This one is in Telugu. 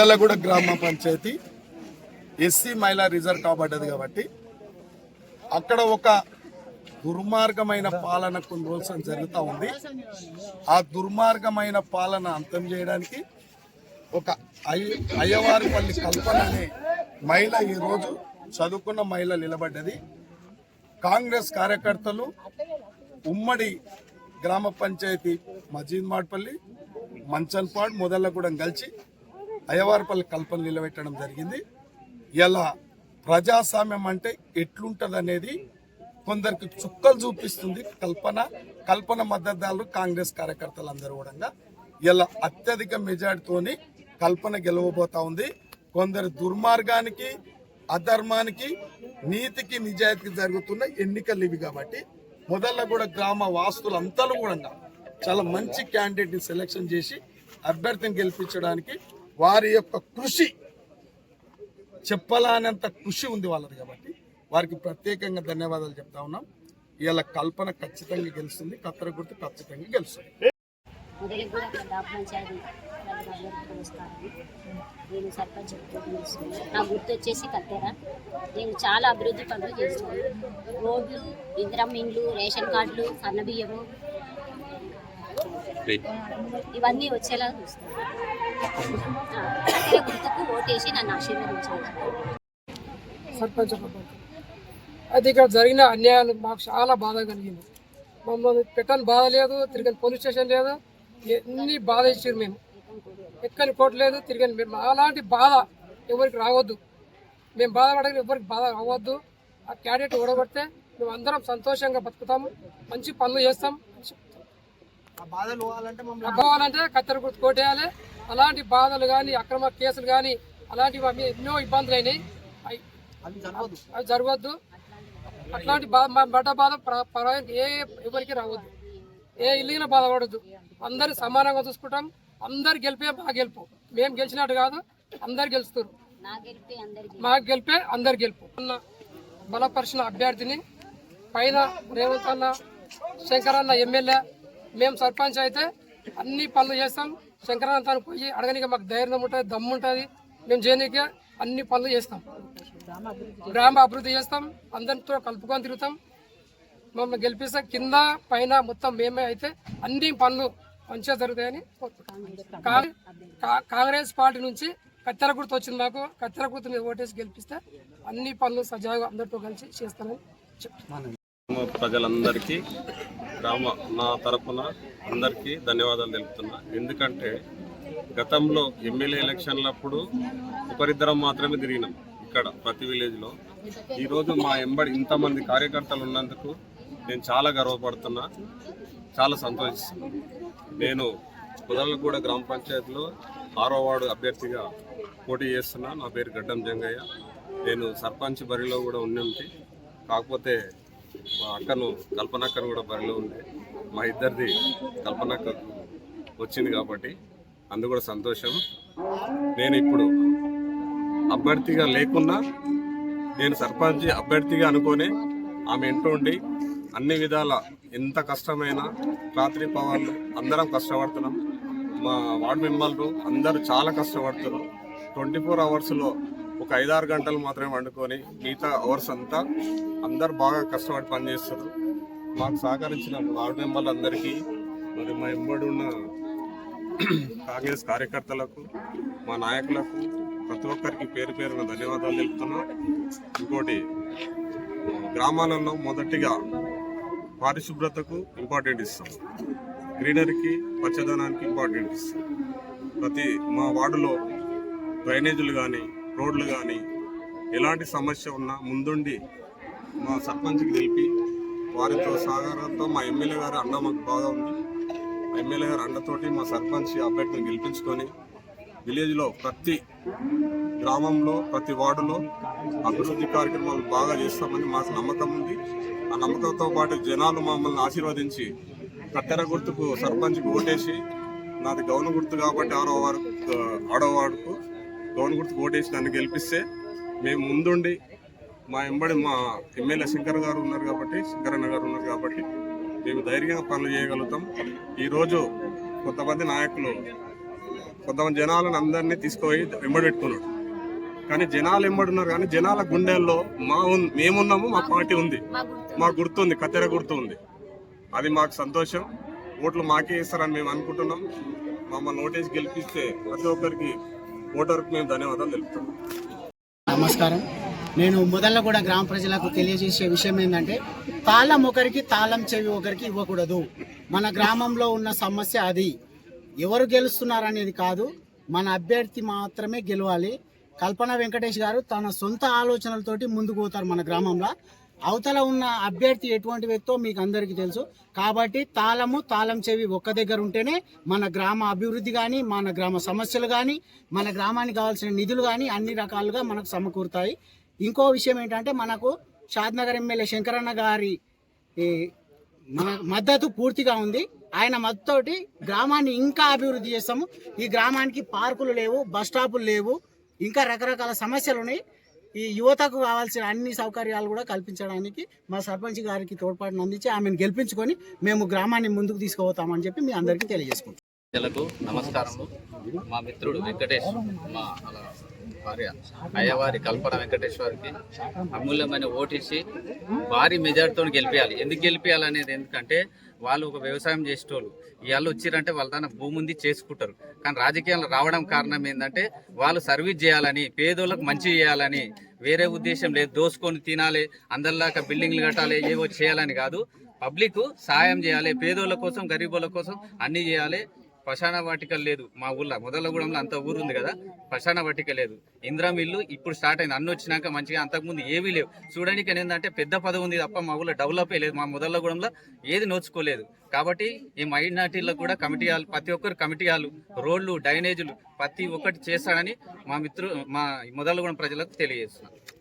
పెద్దలగూడ గ్రామ పంచాయతీ ఎస్సీ మహిళా రిజర్వ్ కాబడ్డది కాబట్టి అక్కడ ఒక దుర్మార్గమైన పాలన కొన్ని రోజులు జరుగుతూ ఉంది. ఆ దుర్మార్గమైన పాలన అంతం చేయడానికి ఒక అయ్య అయ్యవారిపల్లి కల్పన అనే మహిళ ఈరోజు చదువుకున్న మహిళ నిలబడ్డది. కాంగ్రెస్ కార్యకర్తలు ఉమ్మడి గ్రామ పంచాయతీ మజీద్ మాడ్పల్లి మంచన్పాడ్ మొదలగూడెం కలిసి అయ్యవారిపల్లి కల్పన నిలబెట్టడం జరిగింది. ఇలా ప్రజాస్వామ్యం అంటే ఎట్లుంటుంది అనేది కొందరికి చుక్కలు చూపిస్తుంది కల్పన కల్పన మద్దతుదారులు కాంగ్రెస్ కార్యకర్తలు అందరూ కూడా ఇలా అత్యధిక మెజార్టీతోని కల్పన గెలవబోతా ఉంది. కొందరు దుర్మార్గానికి అధర్మానికి నీతికి నిజాయితీకి జరుగుతున్న ఎన్నికలు ఇవి కాబట్టి మొదల్లో కూడా గ్రామ వాస్తులంతా కూడా చాలా మంచి క్యాండిడేట్ని సెలెక్షన్ చేసి అభ్యర్థిని గెలిపించడానికి వారి యొక్క కృషి చెప్పలానంత కృషి ఉంది వాళ్ళది కాబట్టి వారికి ప్రత్యేకంగా ధన్యవాదాలు చెప్తా ఉన్నాం. ఇలా కల్పన ఖచ్చితంగా గెలుస్తుంది. కత్తెర గుర్తు ఖచ్చితంగా గెలుస్తుంది. నేను సర్పంచ్ చేస్తున్నాను నా గుర్తు వచ్చేసి కత్తెర. నేను చాలా అభివృద్ధి పనులు చేస్తాను రోడ్లు ఇందిరం ఇండ్లు రేషన్ కార్డులు సన్నబియ్యము ఇవన్నీ వచ్చేలా చూస్తాను ఆ, కత్తెర గుర్తుకు ఓటేసి నన్ను ఆశీర్వదించాలి సర్పంచ్ అయితే ఇక్కడ జరిగిన అన్యాయాలు మాకు చాలా బాధ కలిగింది. మమ్మల్ని పెట్టని బాధ లేదు తిరగని పోలీస్ స్టేషన్ లేదు. ఎన్ని బాధ ఇచ్చారు మేము. ఎక్కని కోట్ లేదు తిరగని మేము. అలాంటి బాధ ఎవరికి రావద్దు. మేము బాధపడని ఎవరికి బాధ రావద్దు ఆ క్యాడెట్ ఓడగొడితే మేము అందరం సంతోషంగా బతుకుతాము. మంచి పనులు చేస్తాం. అవ్వాలంటే కత్తెర గుర్తు కోటేయాలి. అలాంటి బాధలు కానీ అక్రమ కేసులు కానీ అలాంటివి అవి ఎన్నో ఇబ్బందులు అయినాయి. అవి అవి జరగవద్దు. అట్లాంటి బాధ మా బట్ట బాధ ఏ ఎవరికి రావద్దు. ఏ ఇల్లుగిన బాధపడద్దు. అందరు సమానంగా చూసుకుంటాం. అందరు గెలిపే మా గెలుపు. మేము గెలిచినట్టు కాదు అందరు గెలుస్తారు. నా గెలిపి అందరికీ మాకు గెలిపే అందరు గెలుపు. ఉన్న బలపరిచిన అభ్యర్థిని పైన రేవంత్ అన్న శంకర్ అన్న ఎమ్మెల్యే మేము సర్పంచ్ అయితే అన్ని పనులు చేస్తాం. శంకరన్న పోయి అడగనికి మాకు ధైర్యం ఉంటుంది దమ్ము ఉంటుంది. మేము చేయడానికి అన్ని పనులు చేస్తాం. గ్రామ అభివృద్ధి చేస్తాం అందరితో కలుపుకొని తిరుగుతాం. మమ్మల్ని గెలిపిస్తే కింద పైన మొత్తం మేమే అయితే అన్ని పనులు మంచిగా జరుగుతాయని కా- కా- కాంగ్రెస్ పార్టీ నుంచి కత్తెర గుర్తు వచ్చింది మాకు. కత్తెర గుర్తు మీద ఓటేసి గెలిపిస్తే అన్ని పనులు సజావుగా అందరితో కలిసి చేస్తానని చెప్తున్నాను. ప్రజలందరికీ గ్రామ నా తరపున అందరికీ ధన్యవాదాలు తెలుపుతున్నా. ఎందుకంటే గతంలో ఎమ్మెల్యే ఎలక్షన్లప్పుడు ఒకరిద్దరం మాత్రమే తిరిగినాం ఇక్కడ ప్రతి విలేజ్లో. ఈరోజు మా ఎంబడి ఇంతమంది కార్యకర్తలు ఉన్నందుకు నేను చాలా గర్వపడుతున్నా చాలా సంతోషిస్తున్నాను నేను కుదలగూడ గ్రామ పంచాయతీలో ఆరో వార్డు అభ్యర్థిగా పోటీ చేస్తున్నా. నా పేరు గడ్డం జంగయ్య. నేను సర్పంచ్ బరిలో కూడా ఉండి కాకపోతే మా అక్కను కల్పనక్కను కూడా బరిలో ఉంది మా ఇద్దరిది కల్పనక్క వచ్చింది కాబట్టి అందు కూడా సంతోషం. నేను ఇప్పుడు అభ్యర్థిగా లేకున్నా నేను సర్పంచ్ అభ్యర్థిగా అనుకొని ఆమె ఇంట్లో ఉండి అన్ని విధాల ఎంత కష్టమైనా రాత్రి పవర్లు అందరం కష్టపడుతున్నాం. మా వార్డు మెంబర్లు అందరూ చాలా కష్టపడుతున్నారు. ట్వంటీ ఫోర్ అవర్స్లో ఒక ఐదారు గంటలు మాత్రమే వండుకొని మిగతా అవర్స్ అంతా అందరు బాగా కష్టపడి పనిచేస్తారు మాకు సహకరించిన వార్డు మెంబర్లందరికీ మరి మా ఎంబడి ఉన్న కాంగ్రెస్ కార్యకర్తలకు మా నాయకులకు ప్రతి ఒక్కరికి పేరు పేరున ధన్యవాదాలు తెలుపుతున్నా. ఇంకోటి గ్రామాలలో మొదటిగా పారిశుభ్రతకు ఇంపార్టెంట్ ఇస్తాం. గ్రీనరీకి పచ్చదనానికి ఇంపార్టెంట్ ఇస్తాం. ప్రతి మా వార్డులో డ్రైనేజీలు కానీ రోడ్లు కానీ ఎలాంటి సమస్య ఉన్నా ముందుండి మా సర్పంచ్కి తెలిపి వారితో సహకారంతో మా ఎమ్మెల్యే గారి అండ మాకు బాగా ఉంది. మా ఎమ్మెల్యే గారి అండతోటి మా సర్పంచ్ అభ్యర్థిని గెలిపించుకొని విలేజ్లో ప్రతి గ్రామంలో ప్రతి వార్డులో అభివృద్ధి కార్యక్రమాలు బాగా చేస్తామని మాకు నమ్మకం ఉంది. ఆ నమ్మకంతో పాటు జనాలు మమ్మల్ని ఆశీర్వదించి కత్తెర గుర్తుకు సర్పంచ్కి ఓటేసి నాది గౌన గుర్తు కాబట్టి ఆరో వారు ఆడో గౌన్ గుర్తు ఓటేసి నన్ను గెలిపిస్తే మేము ముందుండి మా ఎంబడి మా ఎమ్మెల్యే శంకర్ గారు ఉన్నారు కాబట్టి శంకరన్న గారు ఉన్నారు కాబట్టి మేము ధైర్యంగా పనులు చేయగలుగుతాం. ఈరోజు కొంతమంది నాయకులు కొంతమంది జనాలను అందరినీ తీసుకుపోయి వెంబడి పెట్టుకున్నాడు కానీ జనాలు ఎంబడున్నారు కానీ జనాల గుండెల్లో మా ఉన్- మేమున్నాము మా పార్టీ ఉంది. మా గుర్తు మా గుర్తు ఉంది కత్తెర గుర్తు ఉంది. అది మాకు సంతోషం. ఓట్లు మాకే ఇస్తారని మేము అనుకుంటున్నాం. మమ్మల్ని నోటీస్ గెలిపిస్తే ప్రతి ఒక్కరికి ఓటర్కి మేము ధన్యవాదాలు తెలుపుతున్నాం. నమస్కారం. నేను మొదలగూడ గ్రామ ప్రజలకు తెలియజేసే విషయం ఏంటంటే తాళం ఒకరికి తాళం చెవి ఒకరికి ఇవ్వకూడదు. మన గ్రామంలో ఉన్న సమస్య అది. ఎవరు గెలుస్తున్నారనేది కాదు మన అభ్యర్థి మాత్రమే గెలవాలి. కల్పన వెంకటేష్ గారు తన సొంత ఆలోచనలతోటి ముందుకు పోతారు మన గ్రామంలో. అవతల ఉన్న అభ్యర్థి ఎటువంటి వ్యక్తో మీకు అందరికీ తెలుసు. కాబట్టి తాళము తాళం చెవి ఒక్క దగ్గర ఉంటేనే మన గ్రామ అభివృద్ధి కానీ మన గ్రామ సమస్యలు కానీ మన గ్రామానికి కావాల్సిన నిధులు కానీ అన్ని రకాలుగా మనకు సమకూరుతాయి. ఇంకో విషయం ఏంటంటే మనకు షాద్నగర్ ఎమ్మెల్యే శంకరన్న గారి మన మద్దతు పూర్తిగా ఉంది. ఆయన మద్దతుతోటి గ్రామాన్ని ఇంకా అభివృద్ధి చేస్తాము. ఈ గ్రామానికి పార్కులు లేవు బస్ స్టాపులు లేవు. ఇంకా రకరకాల సమస్యలు ఉన్నాయి. ఈ యువతకు కావాల్సిన అన్ని సౌకర్యాలు కూడా కల్పించడానికి మా సర్పంచ్ గారికి తోడ్పాటును అందించి ఆమెను గెలిపించుకొని మేము గ్రామాన్ని ముందుకు తీసుకుపోతామని చెప్పి మీ అందరికీ తెలియజేసుకుంటాం ప్రజలకు నమస్కారము. మా మిత్రుడు వెంకటేష్ మా అలా భార్య అయ్యవారి కల్పన వెంకటేశ్వరికి అమూల్యమైన ఓటేసి భారీ మెజార్టీతో గెలిపించాలి ఎందుకు గెలిపించాలి అనేది ఎందుకంటే వాళ్ళు ఒక వ్యవసాయం చేసేటోళ్ళు. ఇవాళ వచ్చిరంటే వాళ్ళ తన భూమి ఉంది చేసుకుంటారు. కానీ రాజకీయాలు రావడం కారణం ఏంటంటే వాళ్ళు సర్వీస్ చేయాలని పేదోళ్ళకు మంచి చేయాలని వేరే ఉద్దేశం లేదు. దోసుకొని తినాలి అందరిలాగా బిల్డింగ్లు కట్టాలి ఏవో చేయాలని కాదు. పబ్లిక్ సాయం చేయాలి పేదోళ్ళ కోసం గరీబుల కోసం అన్ని చేయాలి. శ్మశాన వాటిక లేదు. మా ఊళ్ళో మొదలగూడెంలో అంత ఊరు ఉంది కదా శ్మశాన వాటిక లేదు. ఇంద్రం ఇల్లు ఇప్పుడు స్టార్ట్ అయింది. అన్ని వచ్చినాక మంచిగా అంతకుముందు ఏవీ లేవు. చూడడానికి ఏంటంటే పెద్ద పదవి ఉంది తప్ప మా ఊర్లో డెవలప్ లేదు మా మొదలగూడెంలో ఏది నోచుకోలేదు. కాబట్టి ఈ మైనార్టీలకు కూడా కమిటీ ప్రతి ఒక్కరు కమిటీ రోడ్లు డ్రైనేజీలు ప్రతి ఒక్కటి చేస్తాడని మా మిత్రులు మా మొదలగూడెం ప్రజలకు తెలియజేస్తున్నాను